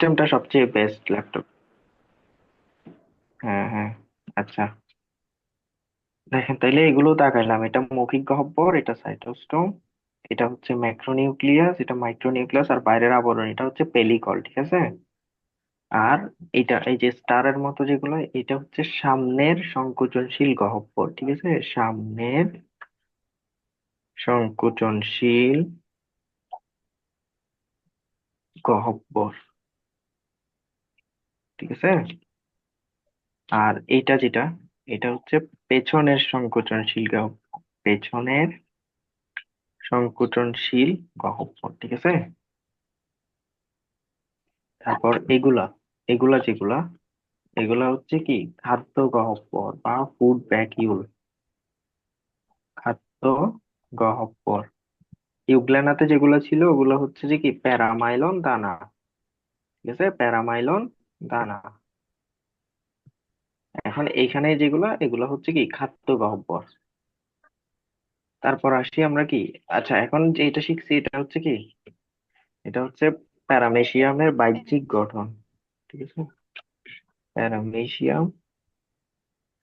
সিস্টেমটা সবচেয়ে best laptop হ্যাঁ হ্যাঁ আচ্ছা। দেখেন, তাইলে এগুলো দেখাইলাম এটা মৌখিক গহ্বর, এটা সাইটোস্টোম এটা হচ্ছে ম্যাক্রোনিউক্লিয়াস এটা মাইক্রোনিউক্লিয়াস আর বাইরের আবরণ, এটা হচ্ছে পেলিকল ঠিক আছে? আর এটা, এই যে স্টারের মতো যেগুলো, এটা হচ্ছে সামনের সংকোচনশীল গহ্বর, ঠিক আছে? সামনের সংকোচনশীল গহ্বর। ঠিক আছে? আর এটা যেটা এটা হচ্ছে পেছনের সংকোচনশীল গহ্বর পেছনের সংকোচনশীল গহ্বর ঠিক আছে? তারপর এগুলা এগুলা যেগুলা এগুলা হচ্ছে কি? খাদ্য গহ্বর বা ফুড ভ্যাকিউল খাদ্য গহ্বর ইউগ্ল্যানাতে যেগুলো ছিল ওগুলো হচ্ছে যে কি? প্যারামাইলন দানা। ঠিক আছে? প্যারামাইলন দানা এখন এইখানে যেগুলা এগুলো হচ্ছে কি খাদ্য গহ্বর। তারপর আসি আমরা কি আচ্ছা এখন যেটা শিখছি এটা হচ্ছে কি এটা হচ্ছে প্যারামেশিয়ামের বাহ্যিক গঠন ঠিক আছে? প্যারামেশিয়াম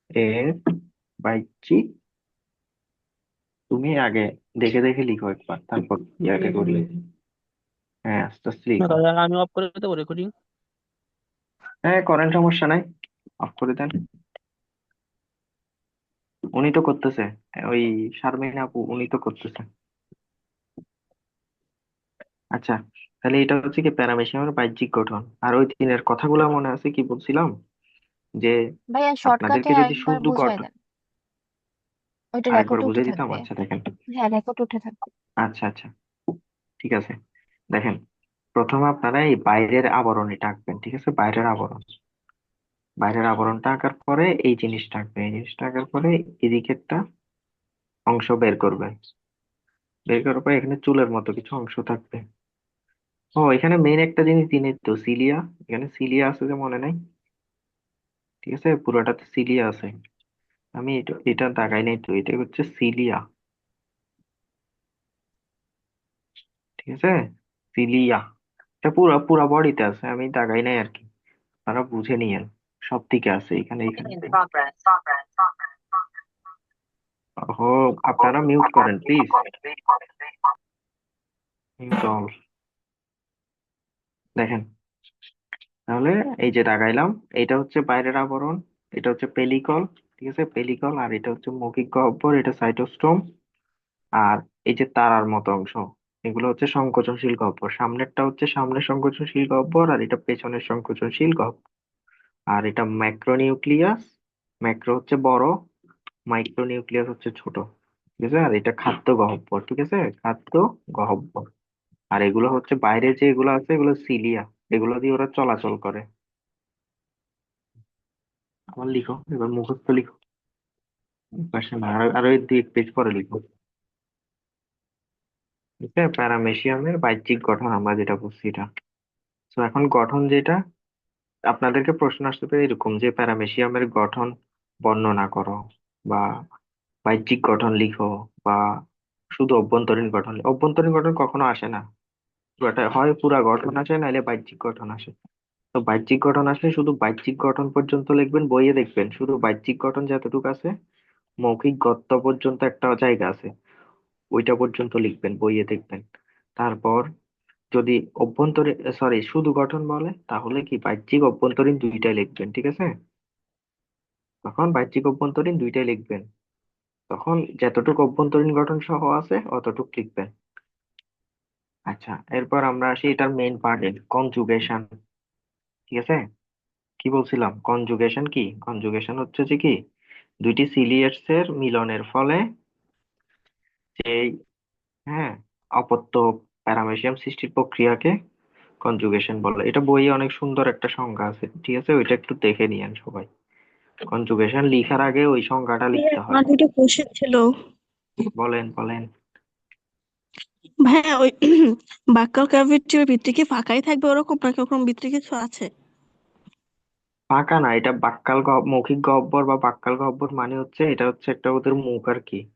এর বাহ্যিক তুমি আগে দেখে দেখে লিখো একবার তারপর ইয়াকে করলে হ্যাঁ আস্তে আস্তে লিখো। আমি অফ করে দেবো রেকর্ডিং হ্যাঁ করেন সমস্যা নাই। অফ করে দেন। উনি তো করতেছে। ওই শারমিন আপু উনি তো করতেছে। আচ্ছা তাহলে এটা হচ্ছে কি প্যারামেশিয়ামের বাহ্যিক গঠন। আর ওই দিনের কথাগুলো মনে আছে কি বলছিলাম? যে ভাইয়া শর্টকাটে আপনাদেরকে যদি একবার শুধু বুঝাই গঠন দেন। ওইটা আরেকবার রেকর্ড উঠে বুঝিয়ে দিতাম? থাকবে। আচ্ছা দেখেন। হ্যাঁ রেকর্ড উঠে থাকবে। আচ্ছা আচ্ছা। ঠিক আছে। দেখেন প্রথমে আপনারা এই বাইরের আবরণীটা আঁকবেন ঠিক আছে? বাইরের আবরণ। বাইরের আবরণটা আঁকার পরে এই জিনিসটা আঁকবেন এই জিনিসটা আঁকার পরে এদিকে একটা অংশ বের করবেন। বের করার পরে এখানে চুলের মতো কিছু অংশ থাকবে। ও, এখানে মেইন একটা জিনিস দিনে তো, সিলিয়া। এখানে সিলিয়া আছে যে মনে নাই? ঠিক আছে? পুরোটাতে সিলিয়া আছে। আমি এটা এটা দাগাই নাই তো এটা হচ্ছে সিলিয়া। ঠিক আছে? সিলিয়া। এটা পুরা পুরো বডিতে আছে আমি দাগাই নাই আর কি। আপনারা বুঝে নিয়েন সব দিকে আছে এখানে এখানে ও আপনারা মিউট করেন প্লিজ মিউট অল দেখেন তাহলে এই যে দাগাইলাম এটা হচ্ছে বাইরের আবরণ এটা হচ্ছে পেলিকল ঠিক আছে? পেলিকল আর এটা হচ্ছে মৌখিক গহ্বর এটা সাইটোস্টোম আর এই যে তারার মতো অংশ। এগুলো হচ্ছে সংকোচনশীল গহ্বর। সামনেরটা হচ্ছে সামনের সংকোচনশীল গহ্বর আর এটা পেছনের সংকোচনশীল গহ্বর। আর এটা ম্যাক্রোনিউক্লিয়াস ম্যাক্রো হচ্ছে বড় মাইক্রোনিউক্লিয়াস হচ্ছে ছোট। ঠিক আছে? আর এটা খাদ্য গহ্বর, ঠিক আছে? খাদ্য গহ্বর। আর এগুলো হচ্ছে বাইরে যে এগুলো আছে, এগুলো সিলিয়া এগুলো দিয়ে ওরা চলাচল করে। আমার লিখো, এবার মুখস্থ লিখো। আরও দুই এক পেজ পরে লিখো। প্যারামেশিয়ামের বাহ্যিক গঠন আমরা যেটা বুঝছি এটা। তো এখন গঠন যেটা, আপনাদেরকে প্রশ্ন আসতে পারে এরকম যে প্যারামেশিয়ামের গঠন বর্ণনা করো বা বাহ্যিক গঠন লিখো বা শুধু অভ্যন্তরীণ গঠন অভ্যন্তরীণ গঠন কখনো আসে না। হয় পুরা গঠন আসে নাহলে বাহ্যিক গঠন আসে। তো বাহ্যিক গঠন আসলে শুধু বাহ্যিক গঠন পর্যন্ত লিখবেন, বইয়ে দেখবেন। শুধু বাহ্যিক গঠন যতটুকু আছে, মৌখিক গদ্য পর্যন্ত একটা জায়গা আছে। ওইটা পর্যন্ত লিখবেন, বইয়ে দেখবেন। তারপর যদি অভ্যন্তরীণ সরি শুধু গঠন বলে, তাহলে কি বাহ্যিক অভ্যন্তরীণ দুইটাই লিখবেন, ঠিক আছে? তখন বাহ্যিক অভ্যন্তরীণ দুইটাই লিখবেন। তখন যতটুকু অভ্যন্তরীণ গঠন সহ আছে, অতটুকু লিখবেন। আচ্ছা এরপর আমরা আসি এটার মেইন পার্টে কনজুগেশন ঠিক আছে? কি বলছিলাম? কনজুগেশন কি? কনজুগেশন হচ্ছে যে কি? দুইটি সিলিয়েটস এর মিলনের ফলে যে হ্যাঁ অপত্য প্যারামেশিয়াম সৃষ্টির প্রক্রিয়াকে কনজুগেশন বলে। এটা বইয়ে অনেক সুন্দর একটা সংজ্ঞা আছে ঠিক আছে? ওইটা একটু দেখে নিয়েন সবাই। কনজুগেশন লিখার আগে ওই সংজ্ঞাটা লিখতে হয়। আমার দুটো কোশ্চেন ছিল। বলেন বলেন। ভাইয়া ওই বাক্যাল ক্যাভিটির ভিতরে কি ফাঁকাই থাকবে ওরকম নাকি ওরকম ভিতরে কিছু আছে? ফাঁকা না এটা বাক্যাল গহ- মৌখিক গহ্বর বা বাক্যাল গহ্বর মানে হচ্ছে এটা হচ্ছে একটা ওদের মুখ আর কি।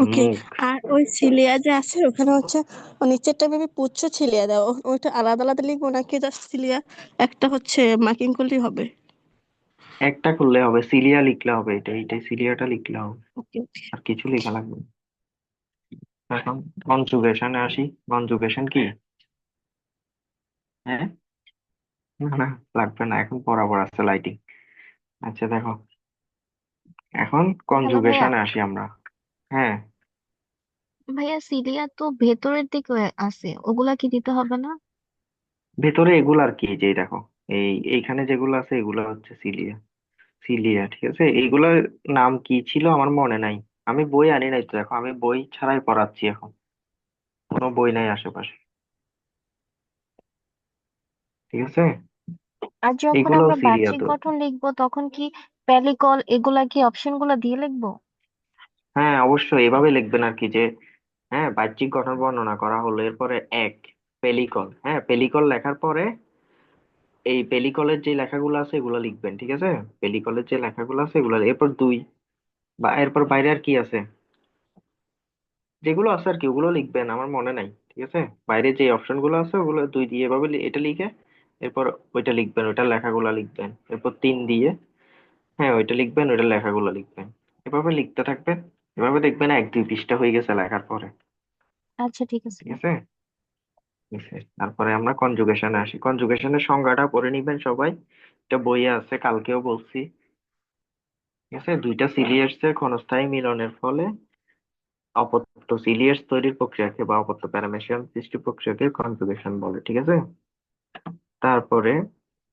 ওকে আর ওই সিলিয়া যে আছে ওখানে হচ্ছে ও নিচেরটা ভেবে পুচ্ছ ছিলিয়া দাও। ওইটা আলাদা আলাদা লিখব নাকি জাস্ট সিলিয়া একটা হচ্ছে মার্কিং করলেই হবে। একটা করলে হবে সিলিয়া লিখলে হবে এটা এইটাই সিলিয়াটা লিখলে হবে। ওকে আর কিছু লেখা লাগবে। এখন কনজুগেশনে আসি। কনজুগেশন কি? হ্যাঁ? না না লাগবে না এখন বরাবর আছে লাইটিং আচ্ছা দেখো। এখন কনজুগেশনে আসি আমরা। হ্যাঁ। ভাইয়া সিলিয়া তো ভেতরের দিকে আছে ওগুলা কি দিতে হবে না? ভেতরে এগুলো আর কি যে দেখো এই এইখানে যেগুলো আছে এগুলো হচ্ছে সিলিয়া সিলিয়া ঠিক আছে? এইগুলোর নাম কি ছিল আমার মনে নাই। আমি বই আনি নাই তো দেখো আমি বই ছাড়াই পড়াচ্ছি এখন। কোনো বই নাই আশেপাশে। ঠিক আছে? আর যখন এগুলো আমরা সিলিয়া বাহ্যিক তো। গঠন লিখব তখন কি প্যালিকল এগুলা কি অপশনগুলা দিয়ে লিখব? হ্যাঁ অবশ্যই। এভাবে লিখবেন আর কি যে হ্যাঁ বাহ্যিক গঠন বর্ণনা করা হলো। এরপরে এক পেলিকল হ্যাঁ পেলিকল লেখার পরে এই পেলিকলের যে লেখাগুলো আছে, এগুলো লিখবেন, ঠিক আছে? পেলিকলের যে লেখাগুলো আছে, এগুলো এরপর দুই, বা এরপর বাইরে আর কি আছে? যেগুলো আছে আর কি, ওগুলো লিখবেন, আমার মনে নাই, ঠিক আছে? বাইরে যে অপশনগুলো আছে, ওগুলো দুই দিয়ে এভাবে এটা লিখে, এরপর ওইটা লিখবেন, ওইটার লেখাগুলো লিখবেন। এরপর তিন দিয়ে হ্যাঁ ওইটা লিখবেন, ওইটার লেখাগুলো লিখবেন। এভাবে লিখতে থাকবেন। এভাবে দেখবেন এক দুই পৃষ্ঠা হয়ে গেছে লেখার পরে। আচ্ছা ঠিক আছে। ঠিক আছে? ঠিক আছে। তারপরে আমরা কনজুগেশনে আসি। কনজুগেশনের সংজ্ঞাটা পড়ে নিবেন সবাই। এটা বইয়ে আছে কালকেও বলছি। ঠিক আছে? দুইটা সিলিয়ার্সের ক্ষণস্থায়ী মিলনের ফলে অপত্য সিলিয়ার্স তৈরির প্রক্রিয়াকে বা অপত্য প্যারামেশিয়াম সৃষ্টি প্রক্রিয়াকে কনজুগেশন বলে। ঠিক আছে? তারপরে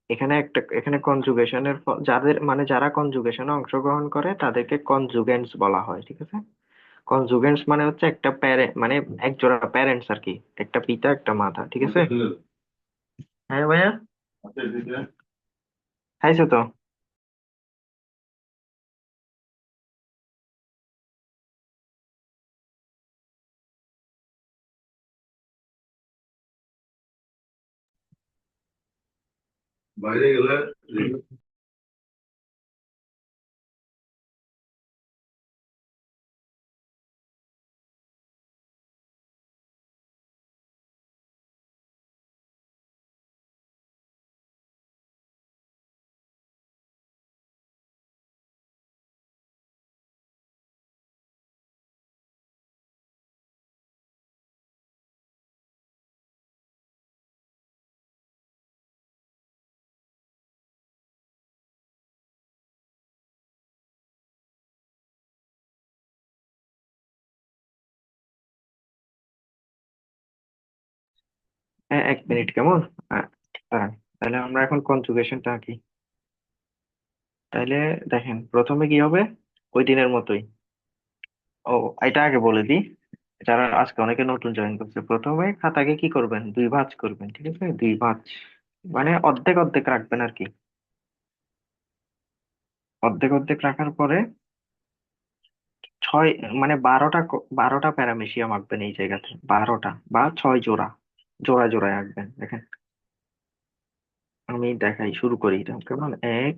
এখানে একটা এখানে কনজুগেশনের যাদের মানে যারা কনজুগেশনে অংশগ্রহণ করে তাদেরকে কনজুগেন্টস বলা হয় ঠিক আছে? কনজুগেন্টস মানে হচ্ছে একটা প্যারে মানে একজোড়া প্যারেন্টস আর কি একটা পিতা একটা মাতা ঠিক আছে? হ্যাঁ ভাইয়া? খাইছো তো? বাইরে হ্যাঁ এক মিনিট, কেমন? দাঁড়ান তাহলে আমরা এখন কনজুগেশনটা আঁকি। তাহলে দেখেন, প্রথমে কি হবে? ওই দিনের মতোই। ও, এটা আগে বলে দিই। যারা আজকে অনেকে নতুন জয়েন করছে, প্রথমে খাতাকে কি করবেন? দুই ভাঁজ করবেন, ঠিক আছে? দুই ভাঁজ। মানে অর্ধেক অর্ধেক রাখবেন আর কি। অর্ধেক অর্ধেক রাখার পরে ছয় মানে বারোটা বারোটা প্যারামেশিয়াম আঁকবেন এই জায়গাতে। বারোটা বা ছয় জোড়া। জোড়া জোড়ায় আঁকবেন, দেখেন। আমি দেখাই, শুরু করি এটা। কেমন? এক,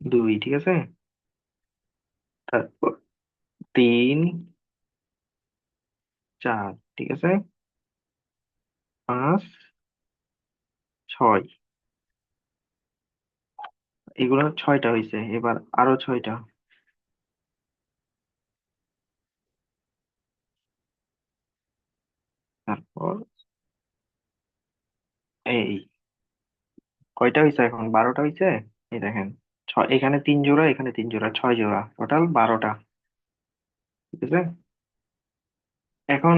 দুই, ঠিক আছে? তারপর তিন, চার, ঠিক আছে? পাঁচ, ছয়। এগুলো ছয়টা হয়েছে এবার আরও ছয়টা। এই, কয়টা হয়েছে এখন? বারোটা হয়েছে এই দেখেন, ছয়, এখানে তিন জোড়া, এখানে তিন জোড়া, ছয় জোড়া টোটাল বারোটা। ঠিক আছে? এখন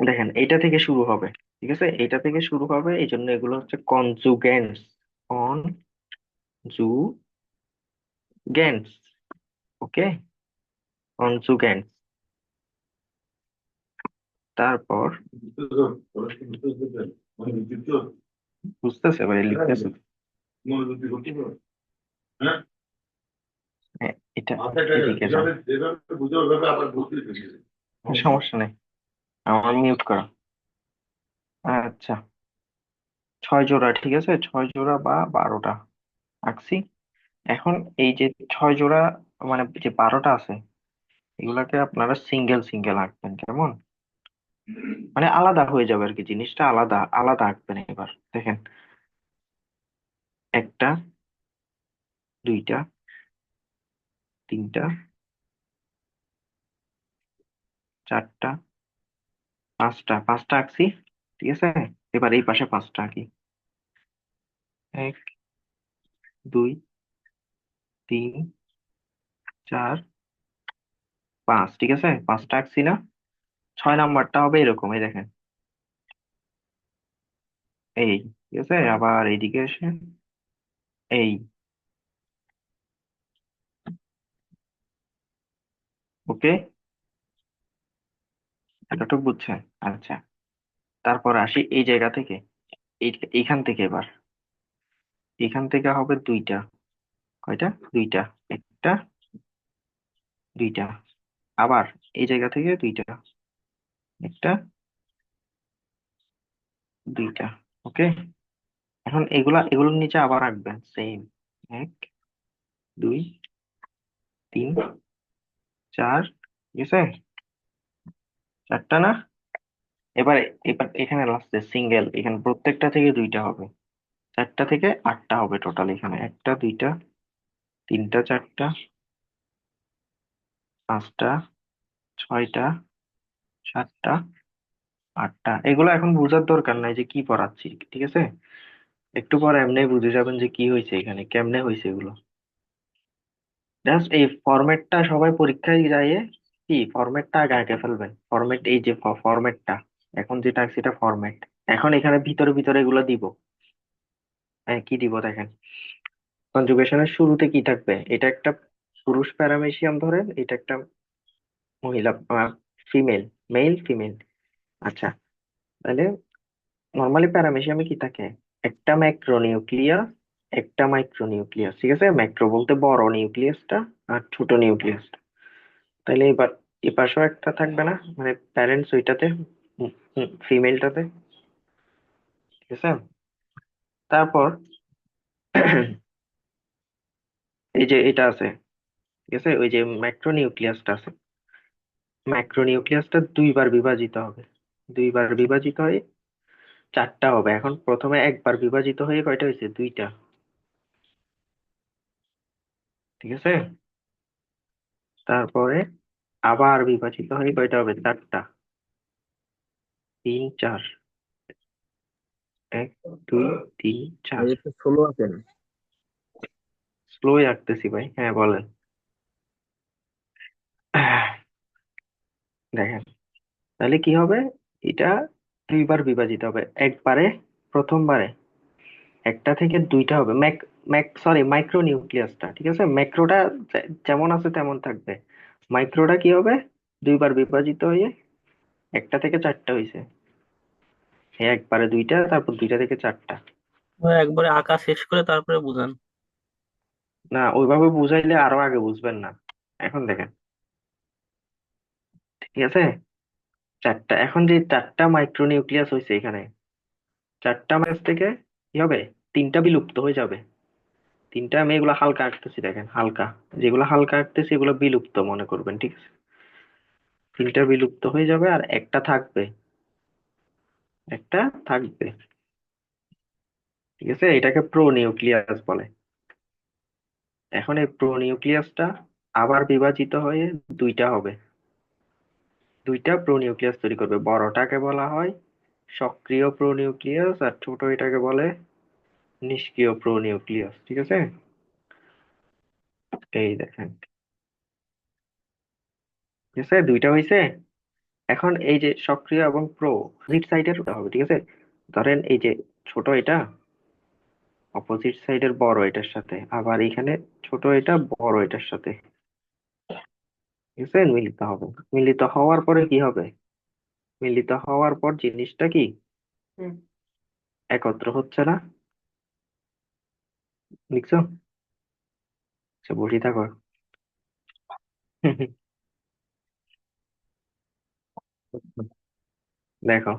দেখেন, এটা থেকে শুরু হবে। ঠিক আছে? এটা থেকে শুরু হবে, এই জন্য এগুলো হচ্ছে কনজুগেন্টস কনজুগেন্টস ওকে কনজুগেন্টস তারপর বুঝতেছে ভাই লিখতেছে। হ্যাঁ এটা সমস্যা নেই। আমার মিউট করা। আচ্ছা। ছয় জোড়া, ঠিক আছে? ছয় জোড়া বা বারোটা। আঁকছি। এখন এই যে ছয় জোড়া মানে যে বারোটা আছে, এগুলাকে আপনারা সিঙ্গেল সিঙ্গেল আঁকবেন। কেমন? মানে আলাদা হয়ে যাবে আর কি জিনিসটা, আলাদা আলাদা আঁকবেন এবার। দেখেন, একটা, দুইটা, তিনটা, চারটা, পাঁচটা পাঁচটা আঁকছি, ঠিক আছে? এবার এই পাশে পাঁচটা আঁকি। এক, দুই, তিন, চার, পাঁচ, ঠিক আছে? পাঁচটা আঁকছি না? ছয় নাম্বারটা হবে এরকম এই দেখেন। এই ঠিক আছে? আবার এইদিকে এসে এই। ওকে? এতটুকু বুঝছেন আচ্ছা। তারপর আসি এই জায়গা থেকে। এই এইখান থেকে এবার। এখান থেকে হবে দুইটা। কয়টা? দুইটা। একটা দুইটা। আবার এই জায়গা থেকে দুইটা। একটা, দুইটা ওকে এখন এগুলা, এগুলোর নিচে আবার রাখবেন সেম এক, দুই, তিন, চার ঠিক আছে চারটা না? এবার এবার এখানে লাস্টে সিঙ্গেল এখানে প্রত্যেকটা থেকে দুইটা হবে। চারটা থেকে আটটা হবে টোটাল এখানে। একটা, দুইটা, তিনটা, চারটা, পাঁচটা, ছয়টা সাতটা, আটটা, এগুলো এখন বোঝার দরকার নাই যে কি পড়াচ্ছি, ঠিক আছে? একটু পর এমনি বুঝে যাবেন যে কি হয়েছে এখানে, কেমনে হয়েছে এগুলো। জাস্ট এই ফরম্যাটটা সবাই পরীক্ষায় যায় কি ফরম্যাটটা আগে আগে ফেলবেন। ফরম্যাট এই যে ফরম্যাটটা এখন যেটা সেটা ফরম্যাট এখন এখানে ভিতরে ভিতরে এগুলো দিব। হ্যাঁ কি দিব দেখেন? কনজুগেশনের শুরুতে কি থাকবে? এটা একটা পুরুষ প্যারামেশিয়াম ধরেন, এটা একটা মহিলা ফিমেল মেল ফিমেল আচ্ছা তাহলে নর্মালি প্যারামেশিয়ামে কি থাকে? একটা ম্যাক্রোনিউক্লিয়াস একটা মাইক্রোনিউক্লিয়াস ঠিক আছে? ম্যাক্রো বলতে বড় নিউক্লিয়াসটা আর ছোট নিউক্লিয়াসটা তাহলে এবার এ পাশেও একটা থাকবে না? মানে প্যারেন্টস ওইটাতে ফিমেলটাতে ঠিক আছে? তারপর এই যে এটা আছে, ঠিক আছে? ওই যে ম্যাক্রোনিউক্লিয়াসটা আছে। ম্যাক্রোনিউক্লিয়াসটা দুইবার বিভাজিত হবে। দুইবার বিভাজিত হয়ে চারটা হবে। এখন প্রথমে একবার বিভাজিত হয়ে কয়টা হয়েছে? দুইটা। ঠিক আছে? তারপরে আবার বিভাজিত হয়ে কয়টা হবে? চারটা। তিন চার। এক দুই তিন চার। স্লো আছেন স্লোই আঁকতেছি ভাই। হ্যাঁ বলেন। দেখেন তাহলে কি হবে? এটা দুইবার বিভাজিত হবে। একবারে প্রথমবারে। একটা থেকে দুইটা হবে। ম্যাক ম্যাক সরি মাইক্রো নিউক্লিয়াসটা ঠিক আছে? ম্যাক্রোটা যেমন আছে তেমন থাকবে। মাইক্রোটা কি হবে? দুইবার বিভাজিত হয়ে একটা থেকে চারটা হয়েছে একবারে দুইটা তারপর দুইটা থেকে চারটা। একবারে আঁকা শেষ করে তারপরে বুঝান। না ওইভাবে বুঝাইলে আরও আগে বুঝবেন না। এখন দেখেন। ঠিক আছে? চারটা, এখন যে চারটা মাইক্রো নিউক্লিয়াস হয়েছে এখানে, চারটা ম্যাচ থেকে কি হবে? তিনটা বিলুপ্ত হয়ে যাবে। তিনটা, আমি এগুলো হালকা আঁকতেছি, দেখেন, হালকা। যেগুলো হালকা আঁকতেছি, এগুলো বিলুপ্ত মনে করবেন, ঠিক আছে? তিনটা বিলুপ্ত হয়ে যাবে আর একটা থাকবে। একটা থাকবে। ঠিক আছে? এটাকে প্রো নিউক্লিয়াস বলে। এখন এই প্রো নিউক্লিয়াসটা আবার বিভাজিত হয়ে দুইটা হবে। দুইটা প্রো নিউক্লিয়াস তৈরি করবে। বড়টাকে বলা হয় সক্রিয় প্রো নিউক্লিয়াস আর ছোট এটাকে বলে নিষ্ক্রিয় প্রো নিউক্লিয়াস ঠিক আছে? এই দেখেন। ঠিক আছে? দুইটা হয়েছে এখন এই যে সক্রিয় এবং প্রো অপোজিট সাইডের হবে, ঠিক আছে? ধরেন এই যে ছোট এটা অপোজিট সাইডের বড় এটার সাথে, আবার এখানে ছোট এটা বড় এটার সাথে। ঠিক মিলিত হবে মিলিত হওয়ার পরে কি হবে? মিলিত হওয়ার পর জিনিসটা কি? একত্র হচ্ছে না? লিখছো? আচ্ছা বসে থাকো। দেখো।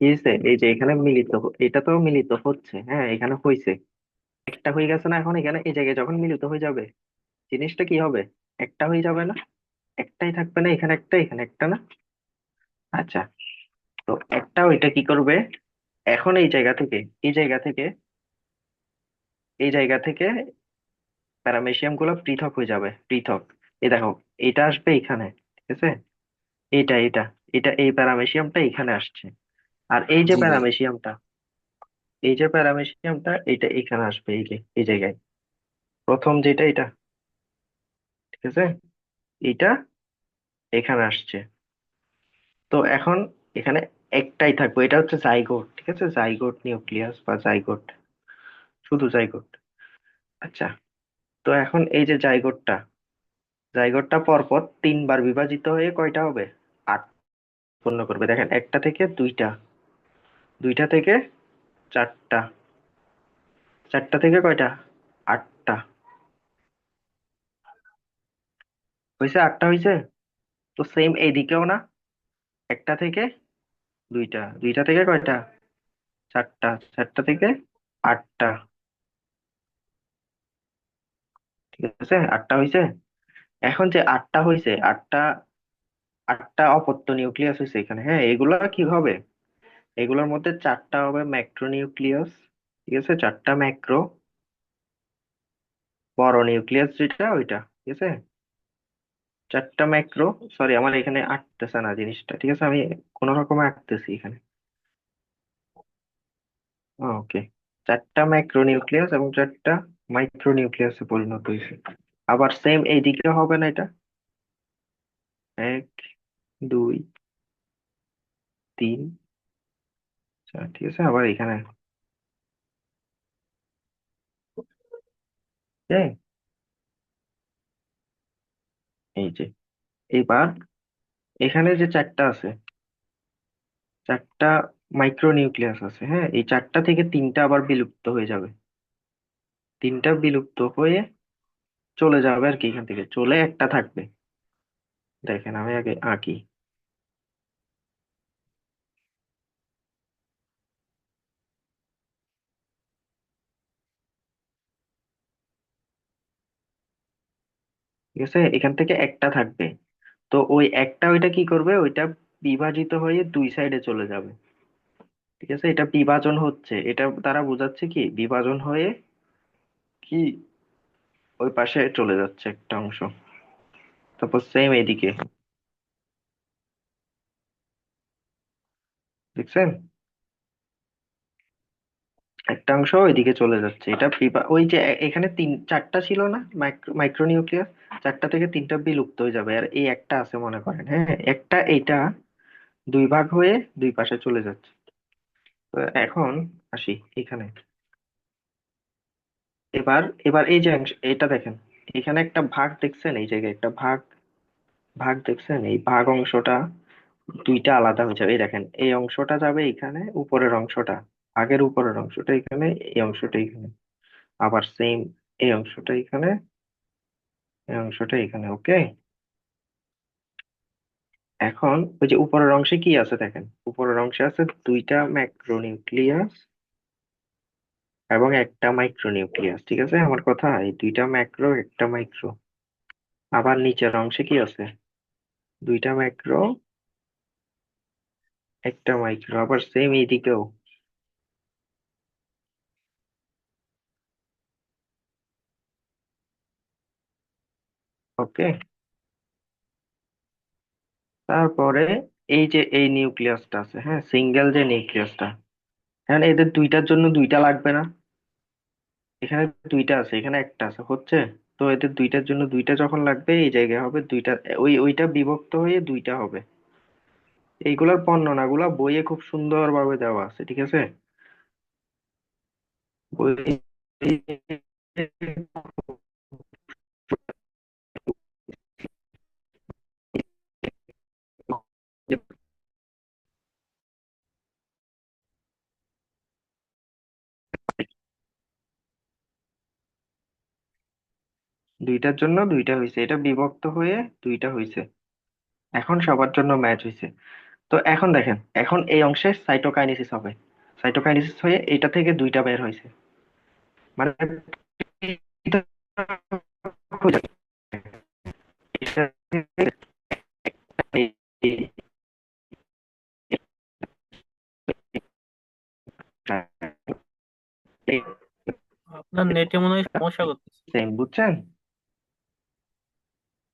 কি হয়েছে? এই যে এখানে মিলিত এটা তো মিলিত হচ্ছে হ্যাঁ এখানে হয়েছে একটা হয়ে গেছে না এখন এখানে এই জায়গায় যখন মিলিত হয়ে যাবে জিনিসটা কি হবে? একটা হয়ে যাবে না? একটাই থাকবে না? এখানে একটা এখানে একটা না? আচ্ছা তো একটা ওইটা কি করবে? এখন এই জায়গা থেকে এই জায়গা থেকে এই জায়গা থেকে প্যারামেশিয়ামগুলো পৃথক হয়ে যাবে পৃথক। এই দেখো এটা আসবে এখানে ঠিক আছে? এটা এটা এটা এই প্যারামেশিয়ামটা এখানে আসছে। আর এই যে জি ভাই প্যারামেশিয়ামটা এই যে প্যারামেশিয়ামটা এটা এখানে আসবে এই যে এই জায়গায়। প্রথম যেটা এটা ঠিক আছে? এটা এখানে আসছে। তো এখন এখানে একটাই থাকবে। এটা হচ্ছে জাইগোট ঠিক আছে? জাইগোট নিউক্লিয়াস বা জাইগোট শুধু জাইগোট আচ্ছা তো এখন এই যে জাইগোটটা জাইগোটটা পরপর তিনবার বিভাজিত হয়ে কয়টা হবে? আট উৎপন্ন করবে। দেখেন, একটা থেকে দুইটা দুইটা থেকে চারটা চারটা থেকে কয়টা? আটটা। হয়েছে আটটা হয়েছে? তো সেম এইদিকেও না, একটা থেকে দুইটা দুইটা থেকে কয়টা? চারটা চারটা থেকে আটটা। ঠিক আছে, আটটা হয়েছে? এখন যে আটটা হয়েছে, আটটা আটটা অপত্য নিউক্লিয়াস হয়েছে এখানে হ্যাঁ এগুলা কি হবে? এগুলোর মধ্যে চারটা হবে ম্যাক্রো নিউক্লিয়াস ঠিক আছে? চারটা ম্যাক্রো, বড় নিউক্লিয়াস যেটা, ওইটা, ঠিক আছে? চারটা ম্যাক্রো সরি আমার এখানে আঁকতেছে না জিনিসটা, ঠিক আছে? আমি কোন রকমে আঁকতেছি এখানে। ওকে চারটা ম্যাক্রো নিউক্লিয়াস এবং চারটা মাইক্রো নিউক্লিয়াসে পরিণত হয়েছে। আবার সেম এইদিকে হবে না এটা? এক, দুই, তিন, চার, ঠিক আছে? আবার এখানে। এই যে এবার এখানে যে চারটা আছে, চারটা মাইক্রো নিউক্লিয়াস আছে হ্যাঁ? এই চারটা থেকে তিনটা আবার বিলুপ্ত হয়ে যাবে। তিনটা বিলুপ্ত হয়ে চলে যাবে আর কি এখান থেকে, চলে একটা থাকবে। দেখেন আমি আগে আঁকি। ঠিক আছে? এখান থেকে একটা থাকবে। তো ওই একটা ওইটা কি করবে? ওইটা বিভাজিত হয়ে দুই সাইডে চলে যাবে। ঠিক আছে? এটা বিভাজন হচ্ছে। এটা তারা বোঝাচ্ছে কি? বিভাজন হয়ে কি? ওই পাশে চলে যাচ্ছে একটা অংশ। তারপর সেম এদিকে দেখছেন? একটা অংশ ওইদিকে চলে যাচ্ছে। এটা বিভা- ওই যে এখানে তিন, চারটা ছিল না? মাইক্রো নিউক্লিয়াস চারটা থেকে তিনটা বিলুপ্ত হয়ে যাবে। আর এই একটা আছে মনে করেন হ্যাঁ? একটা এইটা দুই ভাগ হয়ে দুই পাশে চলে যাচ্ছে। তো এখন আসি এখানে। এবার এবার এই যে অংশ, এটা দেখেন। এখানে একটা ভাগ দেখছেন? এই জায়গায় একটা ভাগ ভাগ দেখছেন? এই ভাগ অংশটা দুইটা আলাদা হয়ে যাবে। এই দেখেন, এই অংশটা যাবে এখানে, উপরের অংশটা। ভাগের উপরের অংশটা এখানে, এই অংশটা এখানে। আবার সেম এই অংশটা এখানে, এই অংশটা এখানে ওকে এখন ওই যে উপরের অংশে কি আছে দেখেন? উপরের অংশে আছে দুইটা ম্যাক্রোনিউক্লিয়াস এবং একটা মাইক্রোনিউক্লিয়াস ঠিক আছে? আমার কথা, এই দুইটা ম্যাক্রো একটা মাইক্রো আবার নিচের অংশে কি আছে? দুইটা ম্যাক্রো একটা মাইক্রো আবার সেম এইদিকেও। ওকে? তারপরে এই যে এই নিউক্লিয়াসটা আছে হ্যাঁ সিঙ্গেল যে নিউক্লিয়াসটা হ্যাঁ এদের দুইটার জন্য দুইটা লাগবে না। এখানে দুইটা আছে, এখানে একটা আছে, হচ্ছে? তো এদের দুইটার জন্য দুইটা যখন লাগবে, এই জায়গায় হবে দুইটা, ওই, ওইটা বিভক্ত হয়ে দুইটা হবে। এইগুলোর বর্ণনাগুলা বইয়ে খুব সুন্দরভাবে দেওয়া আছে, ঠিক আছে? বই দুইটার জন্য দুইটা হয়েছে এটা বিভক্ত হয়ে দুইটা হয়েছে এখন সবার জন্য ম্যাচ হয়েছে তো এখন দেখেন এখন এই অংশে সাইটোকাইনেসিস হবে। সাইটোকাইনেসিস হয়ে এটা থেকে দুইটা বের হয়েছে মানে আপনার নেটে মনে হয় সমস্যা করতেছে। বুঝছেন?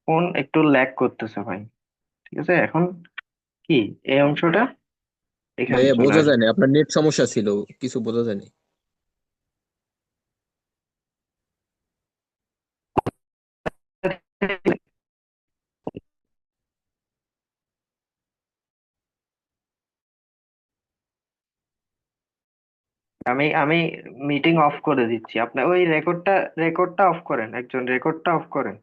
ফোন একটু ল্যাগ করতেছে ভাই ঠিক আছে? এখন কি এই অংশটা এখানে ভাইয়া চলে বোঝা আসবে। যায় না আপনার নেট সমস্যা ছিল কিছু বোঝা যায়নি। আমি আমি মিটিং অফ করে দিচ্ছি। আপনার ওই রেকর্ডটা রেকর্ডটা অফ করেন একজন রেকর্ডটা অফ করেন।